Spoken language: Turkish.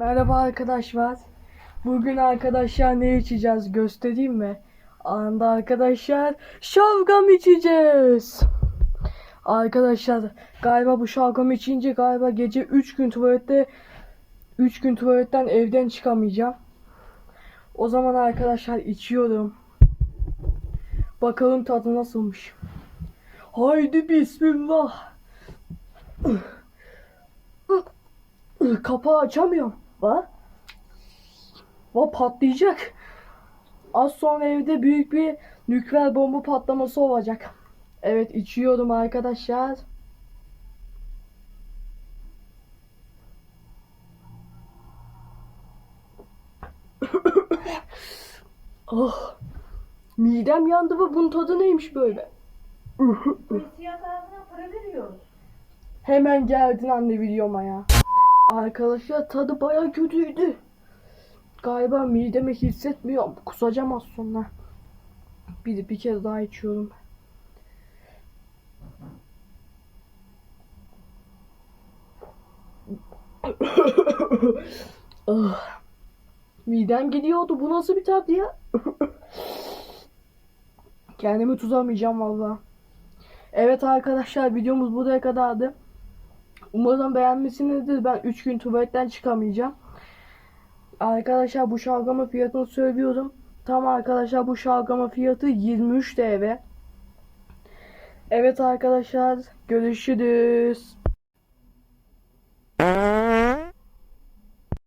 Merhaba arkadaşlar. Bugün arkadaşlar ne içeceğiz göstereyim mi? Anda arkadaşlar şalgam içeceğiz. Arkadaşlar galiba bu şalgam içince galiba gece 3 gün tuvalette 3 gün tuvaletten evden çıkamayacağım. O zaman arkadaşlar içiyorum. Bakalım tadı nasılmış. Haydi bismillah. Kapağı açamıyorum. Va? Va patlayacak. Az sonra evde büyük bir nükleer bomba patlaması olacak. Evet içiyorum arkadaşlar. oh. Midem yandı ve bunun tadı neymiş böyle? Siyah tarafına para veriyoruz. Hemen geldin anne videoma ya. Arkadaşlar tadı baya kötüydü. Galiba midemi hissetmiyorum. Kusacağım az sonra. Bir, bir kez daha içiyorum. Ah. Midem gidiyordu. Bu nasıl bir tat ya? Kendimi tutamayacağım valla. Evet arkadaşlar videomuz buraya kadardı. Umarım beğenmişsinizdir. Ben 3 gün tuvaletten çıkamayacağım. Arkadaşlar bu şalgamın fiyatını söylüyorum. Tam arkadaşlar bu şalgamın fiyatı 23 TL. Evet arkadaşlar görüşürüz.